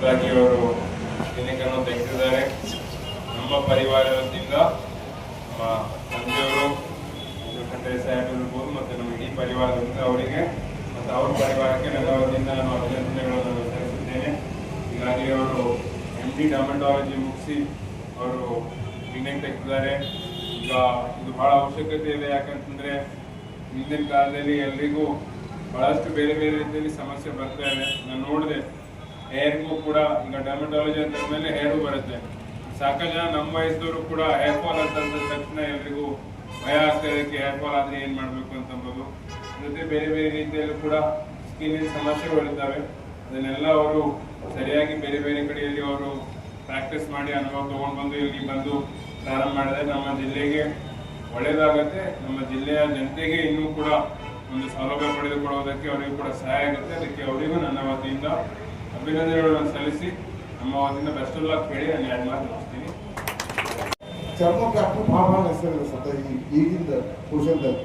ಹೊಸದಾಗಿ ಅವರು ಕ್ಲಿನಿಕ್ ಅನ್ನು ತೆಗೆದಿದ್ದಾರೆ. ನಮ್ಮ ಪರಿವಾರದಿಂದ ನಮ್ಮ ತಂದೆಯವರು ಖಂಡ್ರೆ ಸಾಹೇಬ್ ಇರ್ಬೋದು ಮತ್ತು ನಮ್ಮ ಇಡೀ ಪರಿವಾರದಿಂದ ಅವರಿಗೆ ಮತ್ತು ಅವ್ರ ಪರಿವಾರಕ್ಕೆ ನನ್ನ ವತಿಯಿಂದ ನಾನು ಅಭಿನಂದನೆಗಳನ್ನು ಸಲ್ಲಿಸುತ್ತೇನೆ ಹೀಗಾಗಿ ಅವರು ಎಂ ಡಿ ಡಾಮಂಡಾಲಜಿ ಮುಗಿಸಿ ಅವರು ಕ್ಲಿನಿಕ್ ತೆಗೆದಿದ್ದಾರೆ. ಈಗ ಇದು ಬಹಳ ಅವಶ್ಯಕತೆ ಇದೆ. ಯಾಕಂತಂದರೆ ಹಿಂದಿನ ಕಾಲದಲ್ಲಿ ಎಲ್ರಿಗೂ ಬಹಳಷ್ಟು ಬೇರೆ ಬೇರೆ ರೀತಿಯಲ್ಲಿ ಸಮಸ್ಯೆ ಬರ್ತಾ ಇದೆ. ನಾನು ನೋಡಿದೆ. ಹೇರ್ಗೂ ಕೂಡ, ಈಗ ಡರ್ಮಟಾಲಜಿ ಅಂತ ಮೇಲೆ ಹೇರು ಬರುತ್ತೆ. ಸಾಕಷ್ಟು ಜನ ನಮ್ಮ ವಯಸ್ಸದವರು ಕೂಡ ಹೇರ್ ಫಾಲ್ ಅಂತ ಅಂದ ತಕ್ಷಣ ಎಲ್ರಿಗೂ ಭಯ ಆಗ್ತಾ ಇದಕ್ಕೆ ಹೇರ್ ಫಾಲ್ ಆದ್ರೆ ಏನ್ ಮಾಡ್ಬೇಕು ಅಂತ ಅಂಬೋದು. ಜೊತೆ ಬೇರೆ ಬೇರೆ ರೀತಿಯಲ್ಲೂ ಕೂಡ ಸ್ಕಿನ್ ಸಮಸ್ಯೆಗಳಿದ್ದಾವೆ ಅದನ್ನೆಲ್ಲ ಅವರು ಸರಿಯಾಗಿ ಬೇರೆ ಬೇರೆ ಕಡೆಯಲ್ಲಿ ಅವರು ಪ್ರಾಕ್ಟೀಸ್ ಮಾಡಿ ಅನುಭವ ತಗೊಂಡು ಬಂದು ಇಲ್ಲಿ ಬಂದು ಪ್ರಾರಂಭ ಮಾಡಿದ್ರೆ ನಮ್ಮ ಜಿಲ್ಲೆಗೆ ಒಳ್ಳೇದಾಗತ್ತೆ. ನಮ್ಮ ಜಿಲ್ಲೆಯ ಜನತೆಗೆ ಇನ್ನೂ ಕೂಡ ಒಂದು ಸೌಲಭ್ಯ ಪಡೆದುಕೊಳ್ಳುವುದಕ್ಕೆ ಅವರಿಗೂ ಕೂಡ ಸಹಾಯ ಆಗುತ್ತೆ. ಅದಕ್ಕೆ ಅವರಿಗೂ ನನ್ನ ವತಿಯಿಂದ ಅಭಿನಂದನೆಗಳನ್ನು ಸಲ್ಲಿಸಿ ನಮ್ಮ ಒಂದಿನ ಬೆಸ್ಟ್ ಆಫ್ ಕೇಳಿ ನಾನು ಎರಡು ಮಾತು ಮುಗಿಸ್ತೀನಿ. ಚರ್ಮಕ್ಕೆ ಅಷ್ಟು ಭಾಳ ಹೆಸರಿದೆ ಸತ ಈಗಿಂದ ಪುರುಷದಲ್ಲಿ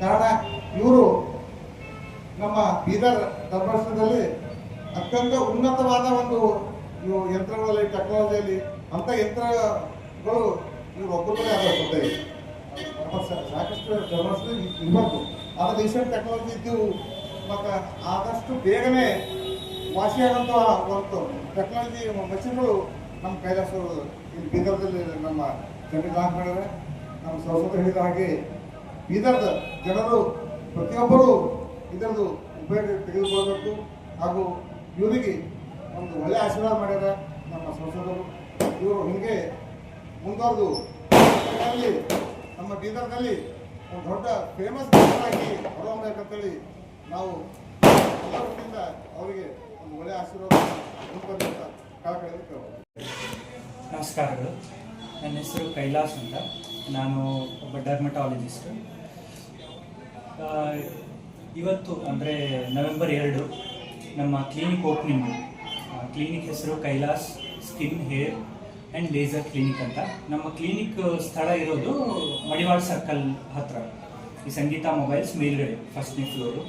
ಕಾರಣ ಇವರು ನಮ್ಮ ಬೀದರ್ ದರ್ಭಾಷದಲ್ಲಿ ಅತ್ಯಂತ ಉನ್ನತವಾದ ಒಂದು, ಇವು ಯಂತ್ರಗಳಲ್ಲಿ ಟೆಕ್ನಾಲಜಿಯಲ್ಲಿ ಅಂಥ ಯಂತ್ರಗಳು ಇವರು ಒಬ್ಬರೇ ಆದ ಸತ ಸಾಕಷ್ಟು ದರ್ಭಾಷದಲ್ಲಿ ಇರಬೇಕು. ಆದರೆ ರೀಸೆಂಟ್ ಟೆಕ್ನಾಲಜಿ ಇದ್ದು ಮತ್ತು ಆದಷ್ಟು ಬೇಗನೆ ವಾಸಿಯಾದಂಥ ಒಂದು ಟೆಕ್ನಾಲಜಿ ಮಷಿನ್ಗಳು ನಮ್ಮ ಕೈಲಾಸರು ಇಲ್ಲಿ ಬೀದರ್ದಲ್ಲಿ ನಮ್ಮ ಜಮೀನು ಮಾಡಿದ್ದಾರೆ ನಮ್ಮ ಸಂಸದರು ಹೇಳಿದ ಹಾಗೆ ಬೀದರ್ದ ಜನರು ಪ್ರತಿಯೊಬ್ಬರು ಇದರದ್ದು ಉಪಯೋಗ ತೆಗೆದುಕೊಳ್ಳಬೇಕು ಹಾಗೂ ಇವರಿಗೆ ಒಂದು ಒಳ್ಳೆಯ ಆಶೀರ್ವಾದ ಮಾಡ್ಯಾರ ನಮ್ಮ ಸಂಸದರು. ಇವರು ಹೀಗೆ ಮುಂದುವರೆದು ನಮ್ಮ ಬೀದರ್ನಲ್ಲಿ ಒಂದು ದೊಡ್ಡ ಫೇಮಸ್ ಆಗಿ ಹೊರಹೊಮ್ಮಬೇಕಂತೇಳಿ ನಾವು ಅವರಿಗೆ ಒಂದು ಒಳ್ಳೆ ಆಶೀರ್ವಾದ ನಮಸ್ಕಾರಗಳು. ನನ್ನ ಹೆಸರು ಕೈಲಾಸ್ ಅಂತ. ನಾನು ಒಬ್ಬ ಡರ್ಮಟಾಲಜಿಸ್ಟ್ ಇವತ್ತು ಅಂದರೆ ನವೆಂಬರ್ ಎರಡು ನಮ್ಮ ಕ್ಲಿನಿಕ್ ಓಪನಿಂಗ್ ಕ್ಲಿನಿಕ್ ಹೆಸರು Kailas skin hair and laser clinic ಅಂತ. ನಮ್ಮ ಕ್ಲಿನಿಕ್ ಸ್ಥಳ ಇರೋದು ಮಡಿವಾಳ ಸರ್ಕಲ್ ಹತ್ರ. ಈ ಸಂಗೀತ ಮೊಬೈಲ್ಸ್ ಮೇಲ್ಗಡೆ ಫಸ್ಟ್ನೇ ಫ್ಲೋರು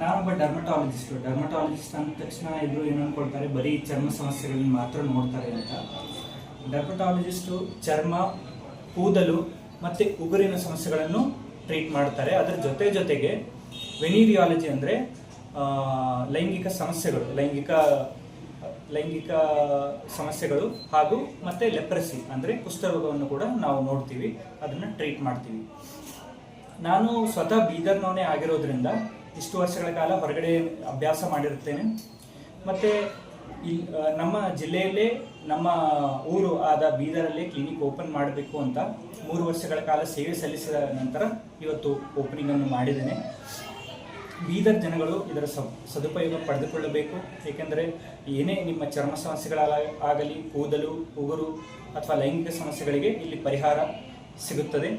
ನಾನೊಬ್ಬ ಡರ್ಮಟಾಲಜಿಸ್ಟು ಡರ್ಮಟಾಲಜಿಸ್ಟ್ ಅಂದ ತಕ್ಷಣ ಎಲ್ಲರೂ ಏನು ಅನ್ಕೊಳ್ತಾರೆ, ಬರೀ ಚರ್ಮ ಸಮಸ್ಯೆಗಳನ್ನ ಮಾತ್ರ ನೋಡ್ತಾರೆ ಅಂತ. ಡರ್ಮಟಾಲಜಿಸ್ಟು ಚರ್ಮ, ಕೂದಲು ಮತ್ತು ಉಗುರಿನ ಸಮಸ್ಯೆಗಳನ್ನು ಟ್ರೀಟ್ ಮಾಡ್ತಾರೆ. ಅದರ ಜೊತೆ ಜೊತೆಗೆ ವೆನೀರಿಯಾಲಜಿ ಅಂದರೆ ಲೈಂಗಿಕ ಸಮಸ್ಯೆಗಳು, ಲೈಂಗಿಕ ಲೈಂಗಿಕ ಸಮಸ್ಯೆಗಳು ಹಾಗೂ ಮತ್ತು ಲೆಪ್ರಸಿ ಅಂದರೆ ಕುಷ್ಠರೋಗವನ್ನು ಕೂಡ ನಾವು ನೋಡ್ತೀವಿ, ಅದನ್ನು ಟ್ರೀಟ್ ಮಾಡ್ತೀವಿ. ನಾನು ಸ್ವತಃ ಬೀದರ್ನವನೇ ಆಗಿರೋದ್ರಿಂದ ಇಷ್ಟು ವರ್ಷಗಳ ಕಾಲ ಹೊರಗಡೆ ಅಭ್ಯಾಸ ಮಾಡಿರುತ್ತೇನೆ. ಮತ್ತು ಇಲ್ಲಿ ನಮ್ಮ ಜಿಲ್ಲೆಯಲ್ಲೇ, ನಮ್ಮ ಊರು ಆದ ಬೀದರಲ್ಲೇ ಕ್ಲಿನಿಕ್ ಓಪನ್ ಮಾಡಬೇಕು ಅಂತ ಮೂರು ವರ್ಷಗಳ ಕಾಲ ಸೇವೆ ಸಲ್ಲಿಸಿದ ನಂತರ ಇವತ್ತು ಓಪನಿಂಗನ್ನು ಮಾಡಿದ್ದೇನೆ. ಬೀದರ್ ಜನಗಳು ಇದರ ಸದುಪಯೋಗ ಪಡೆದುಕೊಳ್ಳಬೇಕು. ಏಕೆಂದರೆ ಏನೇ ನಿಮ್ಮ ಚರ್ಮ ಸಮಸ್ಯೆಗಳ ಆಗಲಿ, ಕೂದಲು, ಉಗುರು ಅಥವಾ ಲೈಂಗಿಕ ಸಮಸ್ಯೆಗಳಿಗೆ ಇಲ್ಲಿ ಪರಿಹಾರ ಸಿಗುತ್ತದೆ.